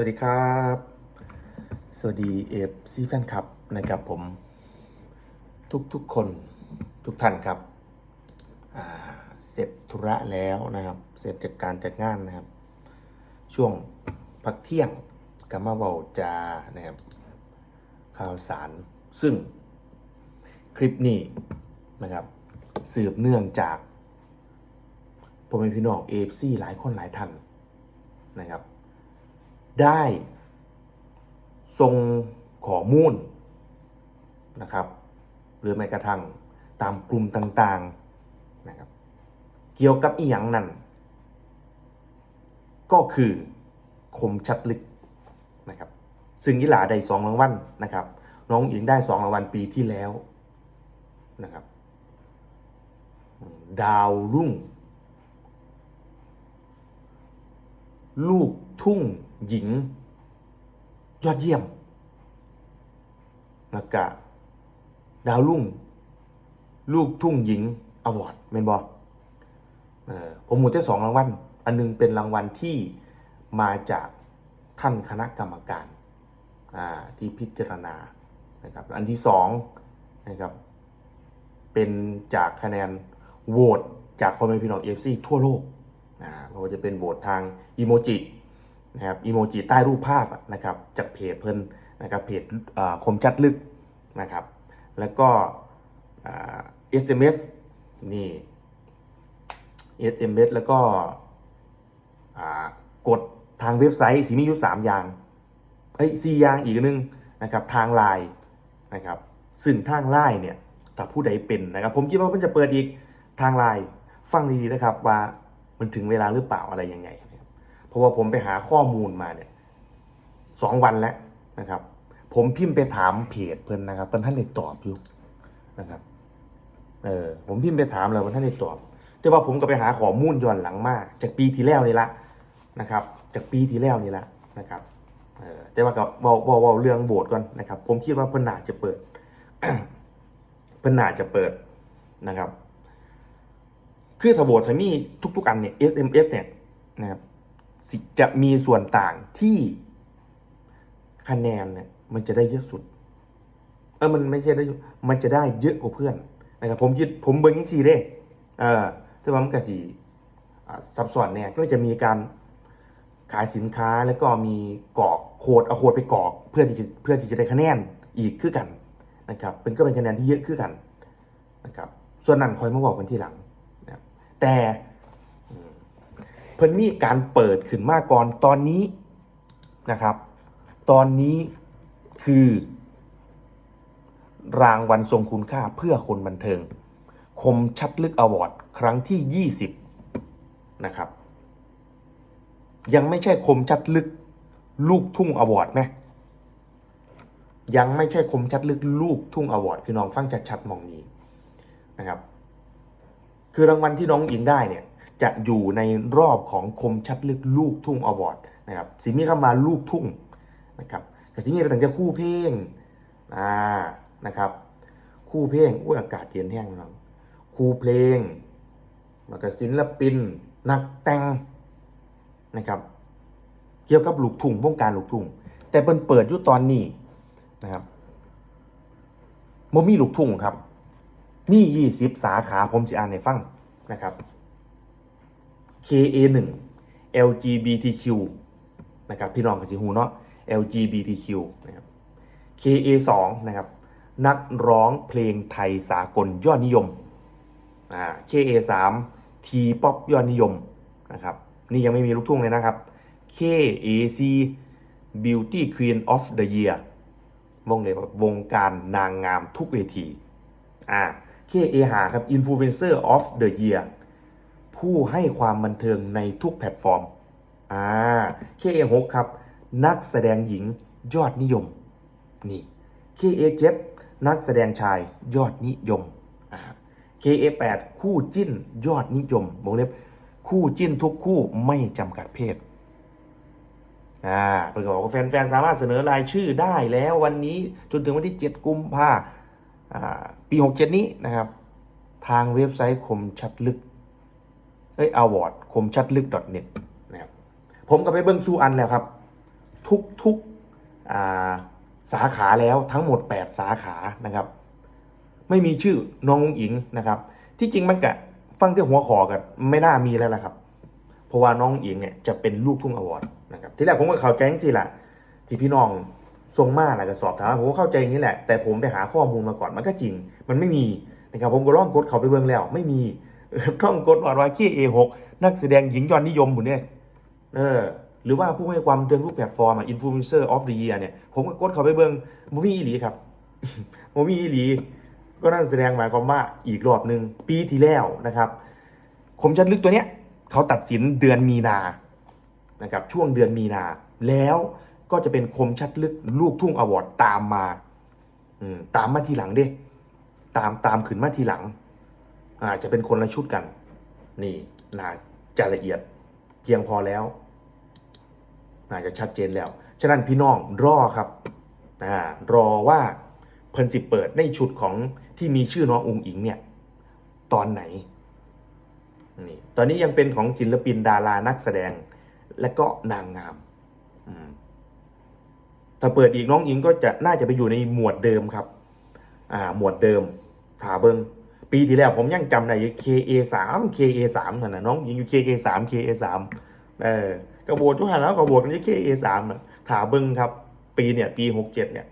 วัสดีครับ สวัสดีเอฟซีแฟนคลับนะครับผม ทุกทุกคนทุกท่านครับเสร็จธุระแล้วนะครับ เสร็จจากการจัดงานนะครับ ช่วงพักเที่ยงกับมาเบาจานะครับข่าวสารซึ่งคลิปนี้นะครับ สืบเนื่องจากผมเป็นพี่น้องเอฟซีหลายคนหลายท่านนะครับ ได้ส่งขอมูลนะครับ หรือแม้กระทั่งตามกลุ่มต่างๆนะครับ เกี่ยวกับอีหยังนั่นก็คือคมชัดลึกนะครับ ซึ่งยิหลาได้สองรางวัลนะครับ น้องหญิงได้สองรางวัลปีที่แล้วนะครับ ดาวรุ่ง ลูกทุ่ง หญิง ยอดเยี่ยมแล้วก็ดาวรุ่ง ลูกทุ่งหญิงอวอร์ดเมนบอเออผมหมุนได้สองรางวัล อันหนึงเป็นรางวัลที่มาจากท่านคณะกรรมการที่พิจารณานะครับอันที่สองนะครับเป็นจากคะแนนโหวตจากคนเป็นพี่น้องเอฟซีทั่วโลกนะไม่ว่าจะเป็นโหวตทางอีโมจิ นะครับอีโมจิใต้รูปภาพนะครับจากเพจเพิ่นนะครับเพจคมชัดลึกนะครับแล้วก็อ่า SMS นี่ SMS แล้วก็กดทางเว็บไซต์สีมีอยู่สามอย่างเอ้ยสี่อย่างอีกนึงนะครับทางไลน์นะครับซึ่งทางไลน์เนี่ยถ้าผู้ใดเป็นนะครับผมคิดว่ามันจะเปิดอีกทางไลน์ฟังดีๆนะครับว่ามันถึงเวลาหรือเปล่าอะไรยังไง รับเพราะว่าผมไปหาข้อมูลมาเนี่ยสองวันแล้วนะครับ ผมพิมพ์ไปถามเพจเพิ่นนะครับเพิ่นท่านได้ตอบอยู่นะครับเออผมพิมพ์ไปถามแล้วว่าท่านได้ตอบ แต่ว่าผมก็ไปหาข้อมูลย้อนหลังมาจากปีที่แล้วนี่ละนะครับ จากปีที่แล้วนี่ละนะครับเออแต่ว่ากับว้าว้าเว้าเรื่องโหวตก่อนนะครับ ผมคิดว่าเพิ่นน่าจะเปิดเพิ่นน่าจะเปิดนะครับ คือถ้าโหวตถ้ามีทุก ๆ อันเนี่ย SMS เนี่ยนะครับ จะมีส่วนต่างที่คะแนนเนี่ยมันจะได้เยอะสุด เออมันไม่ใช่ได้ มันจะได้เยอะกว่าเพื่อนนะครับผมคิดผมเบิ่งยังสี่เด้เออแต่ว่ามันก็สีซับซ้อนเนี่ยก็จะมีการขายสินค้าแล้วก็มีกรอกโคดเอาโคดไปกรอกเพื่อที่จะเพื่อที่จะได้คะแนนอีกคือกันนะครับเป็นก็เป็นคะแนนที่เยอะคือกันนะครับส่วนนั้นคอยมาบอกกันทีหลังนะครับแต่ เพิ่นมีการเปิดขึ้นมาก่อนตอนนี้นะครับ ตอนนี้คือ รางวัลทรงคุณค่าเพื่อคนบันเทิง คมชัดลึกอวอร์ดครั้งที่ 20 นะครับ ยังไม่ใช่คมชัดลึกลูกทุ่งอวอร์ดนะยังไม่ใช่คมชัดลึกลูกทุ่งอวอร์ดพี่น้องฟังชัดๆมองนี้นะครับ คือรางวัลที่น้องอิงได้เนี่ย จะอยู่ในรอบของคมชัดลึกลูกทุ่งอวอร์ดนะครับสิมีคำว่าลูกทุ่งนะครับแต่สิมีตั้งแต่คู่เพลงอ่านะครับ คู่เพลงอุ้ยอากาศเย็นแห้งครับคู่เพลงแล้วก็ศิลปิน นักแต่งนะครับ เกี่ยวกับลูกทุ่งวงการลูกทุ่งแต่เปิดเปิดอยู่ตอนนี้นะครับโมมีลูกทุ่งครับ มียี่สิบสาขาผมจะอ่านให้ฟังนะครับ KA 1 LGBTQ นะครับพี่น้องกับสิฮูเนาะ LGBTQ นะครับ KA 2 นะครับนักร้องเพลงไทยสากลยอดนิยมอ่า KA 3 T pop ยอดนิยมนะครับนี่ยังไม่มีลูกทุ่งเลยนะครับ KAC Beauty Queen of the Year วงเลยว่าวงการนางงามทุกเวทีอ่า KA หาครับ Influencer of the Year ผู้ให้ความบันเทิงในทุกแพลตฟอร์ม อ่า KA 6ครับ นักแสดงหญิงยอดนิยม นี่ KA7 นักแสดงชายยอดนิยมอ่า KA8 คู่จิ้นยอดนิยมวงเล็บคู่จิ้นทุกคู่ไม่จำกัดเพศอ่าเพื่อนบอกว่าแฟนๆ สามารถเสนอรายชื่อได้แล้ววันนี้จนถึงวันที่ 7 กุมภาอ่าปี 67 นี้นะครับ ทางเว็บไซต์คมชัดลึก เอ้ยอวอร์ดคมชัดลึก .net นะครับผมก็ไปเบิ้งสู้อันแล้วครับ ทุกทุกาสาขาแล้วทั้งหมด 8 สาขานะครับ ไม่มีชื่อน้องอิงนะครับ ที่จริงมันกะฟังที่หัวขอกันไม่น่ามีแล้วล่ะครับ เพราะว่าน้องอิงเนี่ยจะเป็นลูกทุ่งอวอร์ดนะครับที่แรกผมก็เข้าใจสิละที่พี่น้องทรงมาแล้วก็สอบถามผมก็เข้าใจอย่างนี้แหละแต่ผมไปหาข้อมูลมาก่อนมันก็จริง มันไม่มีนะครับผมก็ล่องกดเขาไปเบิ่งแล้ว ไม่มี ต้องกดว่าว่าขี้เอหกนักแสดงหญิงยอดนิยมผมเนี่ยเออหรือว่าผู้ให้ความเตือนรูปแพลตฟอร์มอะอินฟลูเอนเซอร์ออฟเดอะเยียเนี่ยผมก็กดเขาไปเบิ่งบ่มีอีหลีครับบ่มีอีหลี ก็นั่นแสดงหมายความว่าอีกรอบหนึ่งปีที่แล้วนะครับคมชัดลึกตัวเนี้ยเขาตัดสินเดือนมีนานะครับช่วงเดือนมีนา แล้วก็จะเป็นคมชัดลึกลูกทุ่งอวอร์ดตามมาอืมตามมาทีหลังเด้ตามตามขึ้นมาทีหลัง อาจจะเป็นคนละชุดกัน นี่น่าจะละเอียดเพียงพอแล้ว น่าจะชัดเจนแล้ว ฉะนั้นพี่น้องรอครับอ่ารอว่าเพิ่นสิเปิดในชุดของที่มีชื่อน้องอุงอิงเนี่ยตอนไหนนี่ตอนนี้ยังเป็นของศิลปินดารานักแสดงและก็นางงามอืมถ้าเปิดอีกน้องอิงก็จะน่าจะไปอยู่ในหมวดเดิมครับ อ่า หมวดเดิมถาเบิง ปีที่แล้วผมยังจำได้อยู่ KA สาม KA สามนั่นนะน้องยิงอยู่ KA สาม KA สามเออกระโบดทุกหันแล้วกระโบดกันที่ KA สามถาเบิงครับ ปีเนี่ยปีหกเจ็ดเนี่ย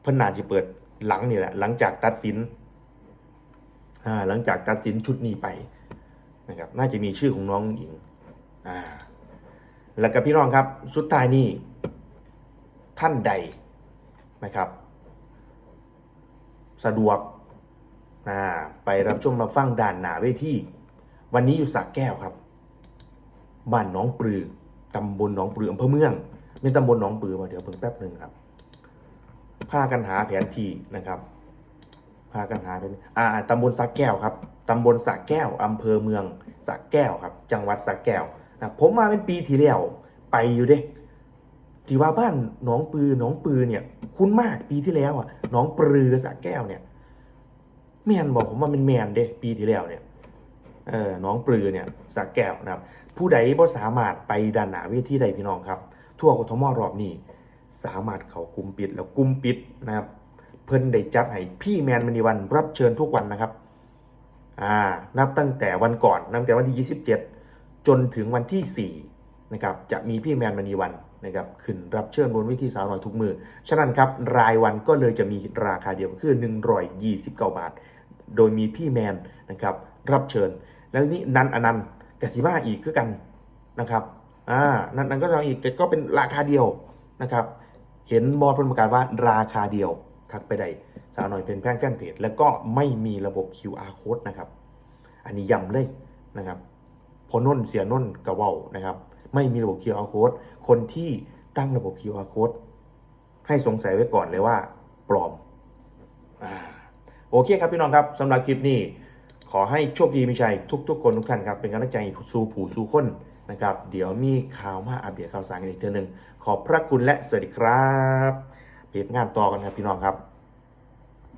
เพิ่นนาจะเปิดหลังนี่แหละ หลังจากตัดสินอ่าหลังจากตัดสินชุดนี้ไปนะครับน่าจะมีชื่อของน้องหญิงอ่าแล้วก็พี่น้องครับ สุดท้ายนี่ท่านใดนะครับ สะดวก อ่าไปรับชมมาฟังด่านหนาเวทีวันนี้อยู่สักแก้วครับ บ้านหน้องปลือตำบลหนองปลืออำเภอเมืองเป็นตำบลหนองปลือมาเดี๋ยวเพิ่งแป๊บหนึ่งครับพากันหาแผนที่นะครับพากันหาเป็นอ่าตำบลสักแก้วครับตำบลสักแก้วอำเภอเมืองสักแก้วครับ จังหวัดสักแก้วนะผมมาเป็นปีที่แล้วไปอยู่เด้ที่ว่าบ้านหนองปือหนองปือเนี่ย คุ้นมากปีที่แล้วอะหนองปลือสระแก้วเนี่ย แมนบอกผมว่าเป็นแมนเด้ปีที่แล้วเนี่ยเออหนองปลือเนี่ยสระแก้วนะครับ ผู้ใดบ่สามารถไปด้านหนาเวทีใดพี่น้องครับ ทั่วกทมรอบนี้สามารถเขากุมปิดแล้วกุมปิดนะครับ เพิ่นได้จัดให้พี่แมนมณีวันรับเชิญทุกวันนะครับอ่านับตั้งแต่วันก่อนนับตั้งแต่วันที่ 27 จนถึงวันที่4นะครับจะมีพี่แมนมณีวัน นะครับขึ้นรับเชิญบนวิธีสาวน้อยทุกมือ ฉะนั้นครับรายวันก็เลยจะมีราคาเดียวคือ 129 บาท โดยมีพี่แมนนะครับรับเชิญ แล้วนี่นันอนันต์กสิมาอีกคือกันนะครับอ่านันนันก็จะอีกแต่ก็เป็นราคาเดียวนะครับเห็นบอร์ดประกาศว่าราคาเดียวทักไปได้สาวหน่อยเป็นแพงแฟนเพจแล้วก็ไม่มีระบบ QR code นะครับ อันนี้ย้ำเลยนะครับพอน้นเสียน้นกระเว้านะครับ ไม่มีระบบ QR code คนที่ตั้งระบบ QR code ให้สงสัยไว้ก่อนเลยว่า ปลอมอโอเคครับพี่น้องครับสำหรับคลิปนี้ ขอให้โชคดีมีชัยทุกๆคนทุกท่านครับ เป็นกำลังใจสู่ผู้สู่คนนะครับ เดี๋ยวมีข่าวมาอัปเดตข่าวสารกันอีกเทื่อหนึง ขอบพระคุณและสวัสดีครับเพจงานต่อกันครับพี่น้องครับ